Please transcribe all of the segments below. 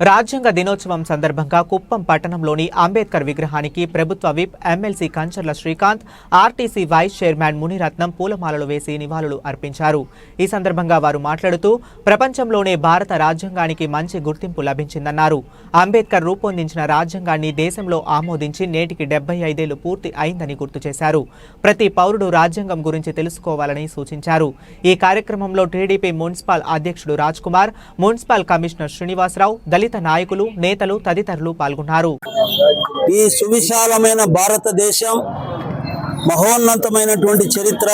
రాజ్యాంగ దినోత్సవం సందర్భంగా కుప్పం పట్టణంలోని అంబేద్కర్ విగ్రహానికి ప్రభుత్వ whip MLC Kancharla Srikanth RTC vice chairman Muniratnam పూలమాలలు వేసి నివాళులు అర్పించారు. ఈ సందర్భంగా వారు మాట్లాడుతూ ప్రపంచంలోనే భారత రాజ్యాంగానికి మంచి గుర్తింపు లభించిందన్నారు. అంబేద్కర్ రూపొందించిన రాజ్యాంగాన్ని దేశంలో ఆమోదించి నేటికి డెబ్బై ఐదేళ్ళు పూర్తి అయిందని గుర్తు చేశారు. ప్రతి పౌరుడు రాజ్యాంగం గురించి తెలుసుకోవాలని సూచించారు. ఈ కార్యక్రమంలో టీడీపీ మున్సిపల్ అధ్యక్షుడు రాజ్ కుమార్ మున్సిపల్ కమిషనర్ శ్రీనివాసరావు దళిత నాయకులు నేతలు తదితరులు పాల్గొన్నారు. ఈ సువిశాలమైన భారతదేశం మహోన్నతమైనటువంటి చరిత్ర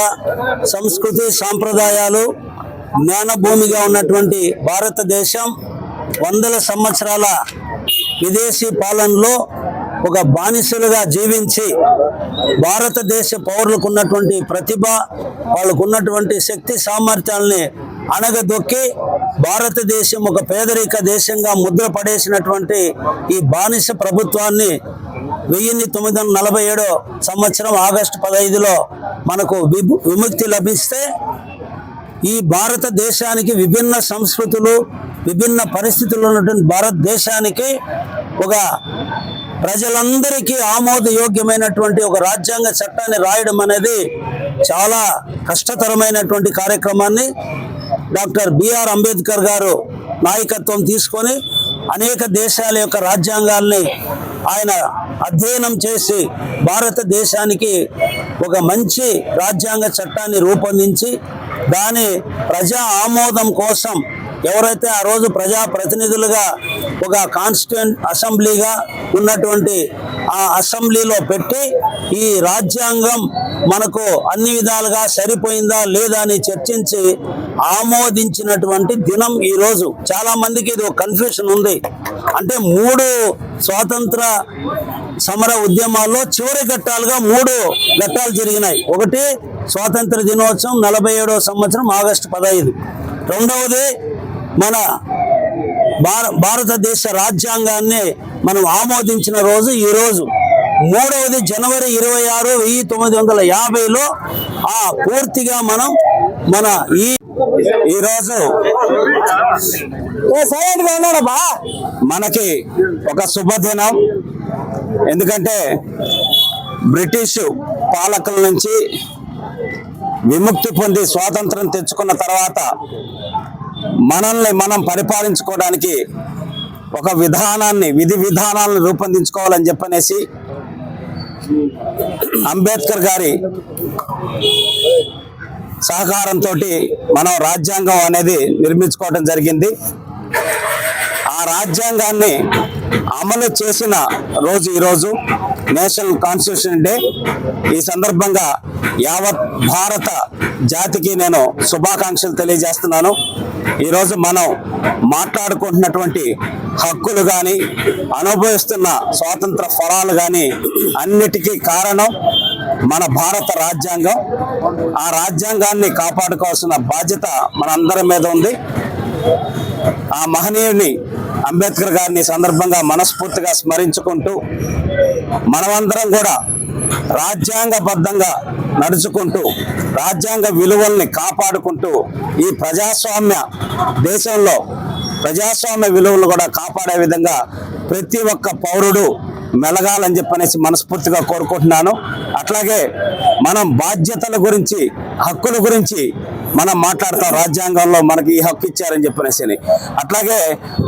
సంస్కృతి సాంప్రదాయాలు జ్ఞానభూమిగా ఉన్నటువంటి భారతదేశం వందల సంవత్సరాల విదేశీ పాలనలో ఒక బానిసలుగా జీవించి భారతదేశ పౌరులకు ఉన్నటువంటి ప్రతిభ వాళ్ళకు ఉన్నటువంటి శక్తి సామర్థ్యాలని అణగదొక్కి భారతదేశం ఒక పేదరిక దేశంగా ముద్ర పడేసినటువంటి ఈ బానిస ప్రభుత్వాన్ని వెయ్యిన్ని తొమ్మిది వందల నలభై ఏడో సంవత్సరం ఆగస్టు పదహైదులో మనకు విముక్తి లభిస్తే ఈ భారతదేశానికి విభిన్న సంస్కృతులు విభిన్న పరిస్థితులు ఉన్నటువంటి భారతదేశానికి ఒక ప్రజలందరికీ ఆమోదయోగ్యమైనటువంటి ఒక రాజ్యాంగ చట్టాన్ని రాయడం అనేది చాలా కష్టతరమైనటువంటి కార్యక్రమాన్ని డాక్టర్ బిఆర్ అంబేద్కర్ గారు నాయకత్వం తీసుకొని అనేక దేశాల యొక్క రాజ్యాంగాల్ని ఆయన అధ్యయనం చేసి భారతదేశానికి ఒక మంచి రాజ్యాంగ చట్టాన్ని రూపొందించి దాని ప్రజా ఆమోదం కోసం ఎవరైతే ఆ రోజు ప్రజా ప్రతినిధులుగా ఒక కాన్స్టిట్యూంట్ అసెంబ్లీగా ఉన్నటువంటి ఆ అసెంబ్లీలో పెట్టి ఈ రాజ్యాంగం మనకు అన్ని విధాలుగా సరిపోయిందా లేదా అని చర్చించి ఆమోదించినటువంటి దినం ఈ రోజు. చాలా మందికి ఇది ఒక కన్ఫ్యూషన్ ఉంది. అంటే మూడు స్వాతంత్ర సమర ఉద్యమాల్లో చివరి ఘట్టాలుగా మూడు ఘట్టాలు జరిగినాయి. ఒకటి స్వాతంత్ర దినోత్సవం నలభై సంవత్సరం ఆగస్టు పదహైదు. రెండవది మన భార భారతదేశ రాజ్యాంగాన్ని మనం ఆమోదించిన రోజు ఈ రోజు. మూడవది జనవరి ఇరవై ఆరు వెయ్యి తొమ్మిది వందల యాభైలో ఆ పూర్తిగా మనం మన ఈ ఈరోజు మనకి ఒక శుభదినం. ఎందుకంటే బ్రిటిష్ పాలకుల నుంచి విముక్తి పొంది స్వాతంత్రం తెచ్చుకున్న తర్వాత మనల్ని మనం పరిపాలించుకోవడానికి ఒక విధానాన్ని విధి విధానాలను రూపొందించుకోవాలని చెప్పనేసి అంబేద్కర్ గారి సహకారంతో మనం రాజ్యాంగం అనేది నిర్మించుకోవడం జరిగింది. ఆ రాజ్యాంగాన్ని అమలు చేసిన రోజు ఈరోజు నేషనల్ కాన్స్టిట్యూషన్ డే. ఈ సందర్భంగా యావత్ భారత జాతికి నేను శుభాకాంక్షలు తెలియజేస్తున్నాను. ఈరోజు మనం మాట్లాడుకుంటున్నటువంటి హక్కులు కానీ అనుభవిస్తున్న స్వాతంత్ర ఫలాలు కానీ అన్నిటికీ కారణం మన భారత రాజ్యాంగం. ఆ రాజ్యాంగాన్ని కాపాడుకోవాల్సిన బాధ్యత మనందరి మీద ఉంది. ఆ మహనీయుని అంబేద్కర్ గారిని సందర్భంగా మనస్ఫూర్తిగా స్మరించుకుంటూ మనమందరం కూడా రాజ్యాంగబద్ధంగా నడుచుకుంటూ రాజ్యాంగ విలువల్ని కాపాడుకుంటూ ఈ ప్రజాస్వామ్య దేశంలో ప్రజాస్వామ్య విలువలు కూడా కాపాడే విధంగా ప్రతి ఒక్క పౌరుడు మెలగాలని చెప్పనేసి మనస్ఫూర్తిగా కోరుకుంటున్నాను. అట్లాగే మనం బాధ్యతల గురించి హక్కుల గురించి మనం మాట్లాడతాం రాజ్యాంగంలో మనకి ఈ హక్కు ఇచ్చారని చెప్పనేసి అని. అట్లాగే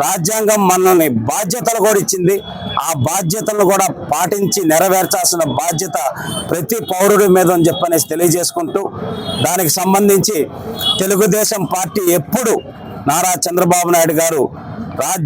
రాజ్యాంగం మనల్ని బాధ్యతలు కూడా ఇచ్చింది ఆ బాధ్యతలను కూడా పాటించి నెరవేర్చాల్సిన బాధ్యత ప్రతి పౌరుడి మీద అని చెప్పనేసి తెలియజేసుకుంటూ దానికి సంబంధించి తెలుగుదేశం పార్టీ ఎప్పుడు నారా చంద్రబాబు నాయుడు గారు రాజ్య